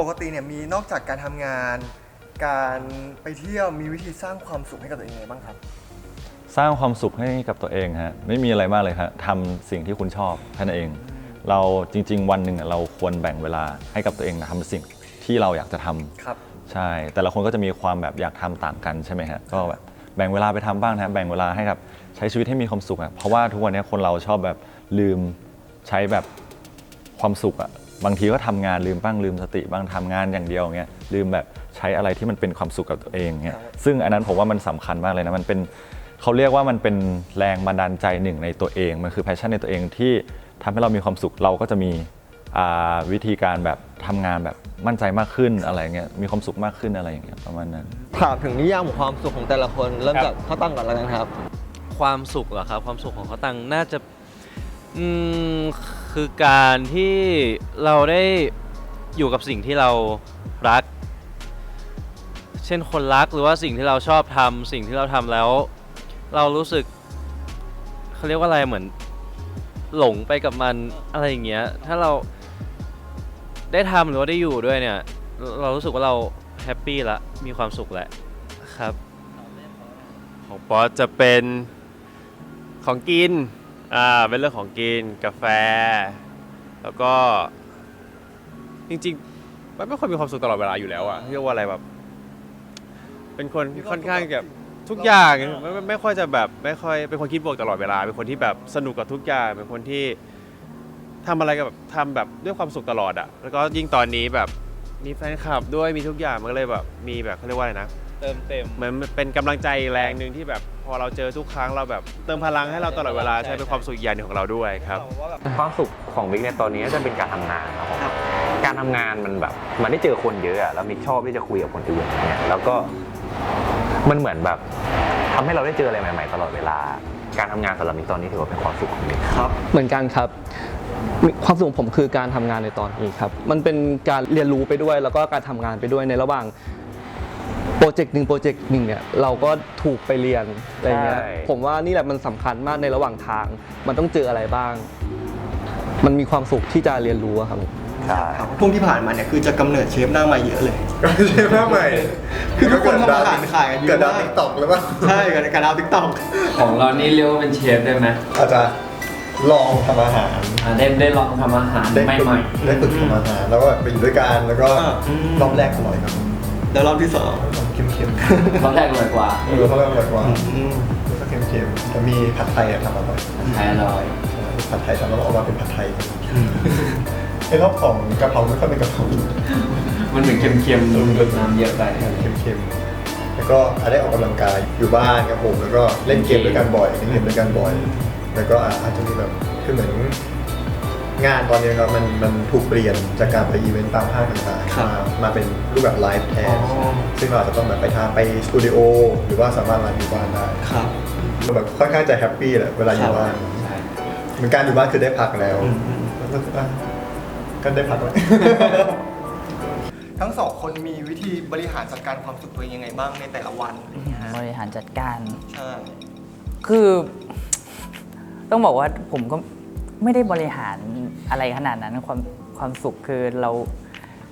ปกติเนี่ยมีนอกจากการทำงาน การไปเที่ยวมีวิธีสร้างความสุขให้กับตัวเองยังไงบ้างครับ สร้างความสุขให้กับตัวเองฮะไม่มีอะไรมากเลยฮะทำสิ่งที่คุณชอบแค่นั้นเอง เราจริง ๆ วันหนึ่งอะเราควรแบ่งเวลาให้กับตัวเองทำสิ่งที่เราอยากจะทำครับ ใช่ แต่ละคนก็จะมีความแบบอยากทำต่างกันใช่ไหมฮะก็แบบแบ่งเวลาไปทำบ้างนะฮะแบ่งเวลาให้กับใช้ชีวิตให้มีความสุขอะเพราะว่าทุกวันนี้คนเราชอบแบบลืมใช้แบบความสุขอะ บางทีก็ทำงานลืมบ้างลืมสติบ้างทำงานอย่างเดียวเงี้ยลืมแบบใช้อะไรที่มันเป็นความสุขกับตัวเองเงี้ยครับซึ่งอันนั้นผมว่ามันสำคัญมากเลยนะมันเป็นเขาเรียกว่ามันเป็นแรงบันดาลใจหนึ่งในตัวเอง มันคือแพชชั่นในตัวเองที่ทำให้เรามีความสุขเราก็จะมีอ่าวิธีการแบบทำงานแบบมั่นใจมากขึ้นอะไรเงี้ยมีความสุขมากขึ้นอะไรอย่างเงี้ยประมาณนั้นถามถึงนิยามของความสุขของแต่ละคนเริ่มจากข้าวตั้งก่อนแล้วกันครับ ความสุขเหรอครับ ความสุขของเขาตังน่าจะ อืมคือการที่เราได้อยู่กับสิ่งที่เรารัก เช่นคนรักหรือว่าสิ่งที่เราชอบทำสิ่งที่เราทำแล้ว เรารู้สึกเขาเรียกว่าอะไรเหมือน หลงไปกับมันอะไรอย่างเงี้ยถ้าเราได้ทำหรือว่าได้อยู่ด้วยเนี่ย เรารู้สึกว่าเราแฮปปี้ละมีความสุขแหละครับ ของป๊อตจะเป็นของกิน อ่าเป็นเรื่องของกินกาแฟ แล้วก็จริงๆมันไม่ค่อยมีความสุขตลอดเวลาอยู่แล้วอะเรียกว่าอะไรแบบ เป็นคนค่อนข้างแบบทุกอย่างไม่ไม่ไม่ค่อยจะแบบไม่ค่อยเป็นคนคิดบวกตลอดเวลา เป็นคนที่แบบสนุกกับทุกอย่างเป็นคนที่ทำอะไรกับแบบทำแบบด้วยความสุขตลอดอะแล้วก็ยิ่งตอนนี้แบบมีแฟนคลับด้วยมีทุกอย่างมันก็เลยแบบมีแบบเขาเรียกว่าอะไรนะ เติมเต็ม เหมือนเป็นกำลังใจแรงหนึ่งที่แบบพอเราเจอทุกครั้งเราแบบเติมพลังให้เราตลอดเวลาใช่เป็นความสุขอีกอย่างหนึ่งของเราด้วยครับความสุขของมิกในตอนนี้ก็จะเป็นการทำงานครับผมการทำงานมันแบบ มันได้เจอคนเยอะอะแล้วมิกชอบที่จะคุยกับคนอื่นอย่างเนี่ยแล้วก็มันเหมือนแบบทำให้เราได้เจออะไรใหม่ ๆ ตลอดเวลา การทำงานสำหรับมิกตอนนี้ถือว่าเป็นความสุขของมิกเหมือนกันครับ ความสุขของผมคือการทำงานในตอนนี้ครับ มันเป็นการเรียนรู้ไปด้วยแล้วก็การทำงานไปด้วยในระหว่าง โปรเจกต์หนึ่งโปรเจกต์หนึ่งเนี่ยเราก็ถูกไปเรียนอะไรเงี้ยใช่ ผมว่านี่แหละมันสำคัญมากในระหว่างทาง มันต้องเจออะไรบ้าง มันมีความสุขที่จะเรียนรู้อะครับผม ใช่พวกที่ผ่านมาเนี่ยคือจะกำเนิดเชฟหน้าใหม่เยอะเลย เชฟหน้าใหม่คือทุกคนทำอาหารขายกันเยอะเกิดดาวมากติ๊กต็อกหรือเปล่าใช่กับการดาวติ๊กต็อกของเรานี่เรียกว่าเป็นเชฟได้ไหมอาจจะลองทำอาหารอ่าได้ได้ลองทำอาหารได้ใหฝึกม่ได้ฝึกทำอาหารแล้วก็ไปอยู่ด้วยกันแล้วก็รอบแรกอร่อยครับ เดี๋ยวรอบที่สองเค็มเค็มๆรอบแรกอร่อยกว่าๆเออเขาเรียกอร่อยกว่าแล้วก็เค็มเค็มๆแต่มีผัดไทยอะทำอร่อยไทยอร่อยใช่ผัดไทยทำแล้วออกมาเป็นผัดไทยไอ้รอบของกะเพราไม่ค่อยเป็นกะเพรามันเหมือนเค็มๆน้ำเยอะไปเค็มๆแล้วก็อาจได้ออกกำลังกายอยู่บ้านครับผมแล้วก็เล่นเกมด้วยกันบ่อยเล่นเกมด้วยกันบ่อย แล้วก็อาจจะมีแบบคือเหมือน งานตอนนี้ครับมันมันถูกเปลี่ยนจากการไปอีเวนต์ตามห้างต่างๆมามาเป็นรูปแบบไลฟ์แทนซึ่งเราอาจจะต้องแบบไปทางไปสตูดิโอหรือว่าสามารถไลฟ์อยู่บ้านได้ครับแบบค่อนข้างจะแฮปปี้แหละเวลาอยู่บ้านใช่ เหมือนการอยู่บ้านคือได้พักแล้วแล้วก็อะก็ได้พักแล้ว ทั้งสองคนมีวิธีบริหารจัดการความสุขตัวเองยังไงบ้างในแต่ละวันอะไรอย่างเงี้ยฮะบริหารจัดการ ใช่ คือ ต้องบอกว่าผมก็ ไม่ได้บริหารอะไรขนาดนั้นความความสุขคือเรา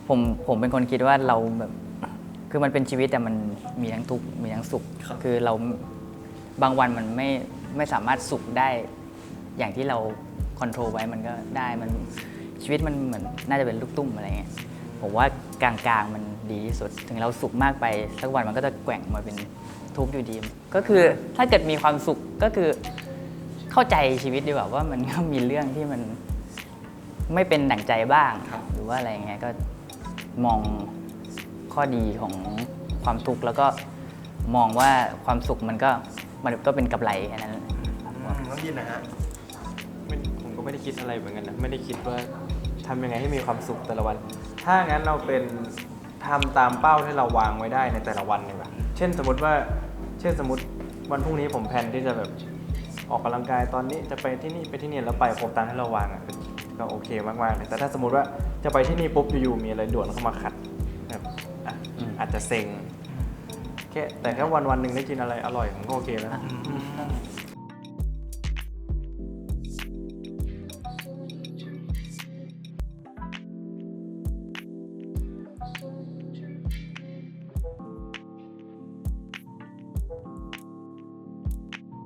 ผมผมเป็นคนคิดว่าเราแบบคือมันเป็นชีวิตแต่มันมีทั้งทุกข์มีทั้งสุข คือเราบางวันมันไม่ไม่สามารถสุขได้อย่างที่เราคอนโทรลไว้มันก็ได้มันชีวิตมันเหมือนน่าจะเป็นลูกตุ้มอะไรเงี้ยผมว่ากลางๆมันดีที่สุด ถึงเราสุขมากไปสักวันมันก็จะแกว่งมาเป็นทุกข์อยู่ดี ก็คือถ้าเกิดมีความสุขก็คือ เข้าใจชีวิตดีกว่าว่ามันก็มีเรื่องที่มันไม่เป็นดั่งใจบ้าง หรือว่าอะไรเงี้ยก็มองข้อดีของความทุกข์แล้วก็มองว่าความสุขมันก็มันก็เป็นกำไรแค่นั้นอืมน้องยินนะฮะไม่ผมก็ไม่ได้คิดอะไรเหมือนกันนะไม่ได้คิดว่าทำยังไงให้มีความสุขแต่ละวัน ถ้างั้นเราเป็นทำตามเป้าที่เราวางไว้ได้ในแต่ละวันดีกว่าเช่นสมมติว่า เช่นสมมติวันพรุ่งนี้ผมแพลนที่จะแบบ ออกกำลังกายตอนนี้จะไปที่นี่ไปที่นี่แล้วไปครบตามที่เราวางอะก็โอเคมากๆเลยแต่ถ้าสมมติว่าจะไปที่นี่ปุ๊บอยู่ๆมีอะไรด่วนเข้ามาขัดแบบอะอาจจะเซ็งแค่แต่แค่วันวันๆหนึ่งได้กินอะไรอร่อยผมก็โอเคแล้ว